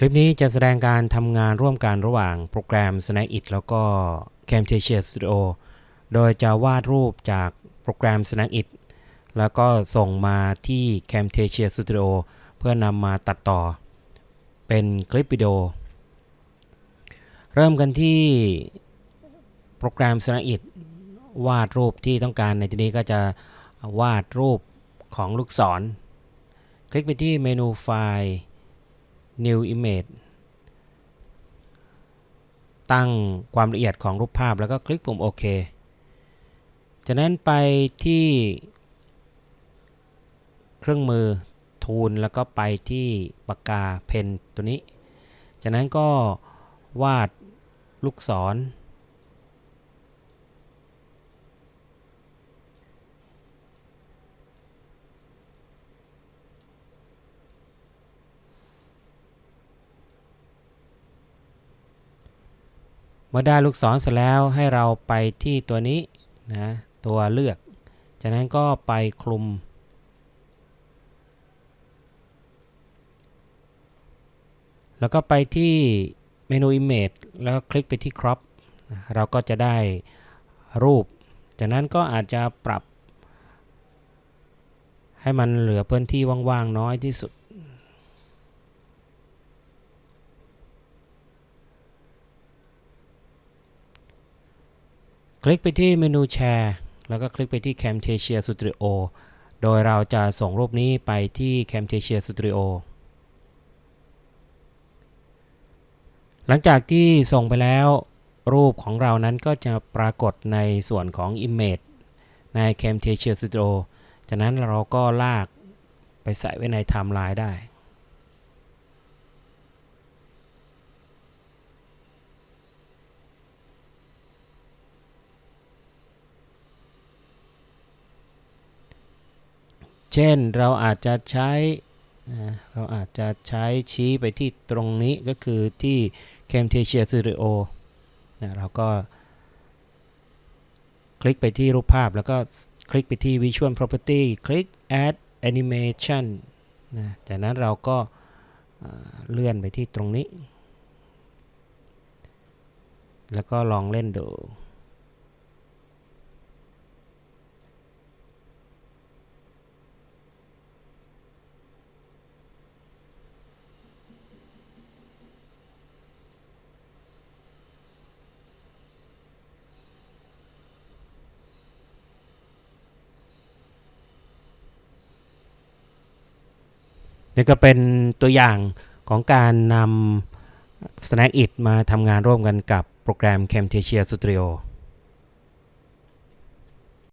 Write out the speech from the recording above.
คลิปนี้จะแสดงการทำงานร่วมกันระหว่างโปรแกรม Snackit แล้วก็ Camtasia Studio โดยจะวาดรูปจากโปรแกรม Snackit แล้วก็ส่งมาที่ Camtasia Studio เพื่อนำมาตัดต่อ เป็นคลิปวิดีโอ เริ่มกันที่โปรแกรม Snackit วาดรูปที่ต้องการในที่นี้ก็จะวาดรูปของลูกศร คลิกไปที่เมนูไฟล์ New Image ตั้งความละเอียดของรูปภาพแล้วก็คลิกปุ่มโอเค จากนั้นไปที่เครื่องมือทูลแล้วก็ไปที่ปากกาเพนตัวนี้ จากนั้นก็วาดลูกศร เมื่อได้ลูกศรเสร็จแล้วให้เราไปที่ตัวนี้นะตัวเลือก จากนั้นก็ไปคลุม แล้วก็ไปที่เมนู Image แล้วคลิกไปที่ Crop เราก็จะได้รูป จากนั้นก็อาจจะปรับ ให้มันเหลือพื้นที่ว่างๆน้อยที่สุด คลิกไปที่เมนูแชร์ แล้วก็คลิกไปที่ Camtasia Studio โดยเราจะส่งรูปนี้ไปที่ Camtasia Studio หลังจากที่ส่งไปแล้ว รูปของเรานั้นก็จะปรากฏในส่วนของ Image ใน Camtasia Studio จากนั้นเราก็ลากไปใส่ไว้ในไทม์ไลน์ได้ เช่นเราอาจจะใช้เราอาจจะใช้ชี้ไปที่ตรงนี้ก็คือที่ Camtasia Studio นะเราก็ คลิกไปที่รูปภาพแล้วก็คลิกไปที่ Visual Property คลิก Add Animation นะจากนั้นเราก็เลื่อนไปที่ตรงนี้ แล้วก็ลองเล่นดู นี่ก็เป็นตัวอย่างของการนำ Snack It มาทำงานร่วมกันกับโปรแกรม Camtasia Studio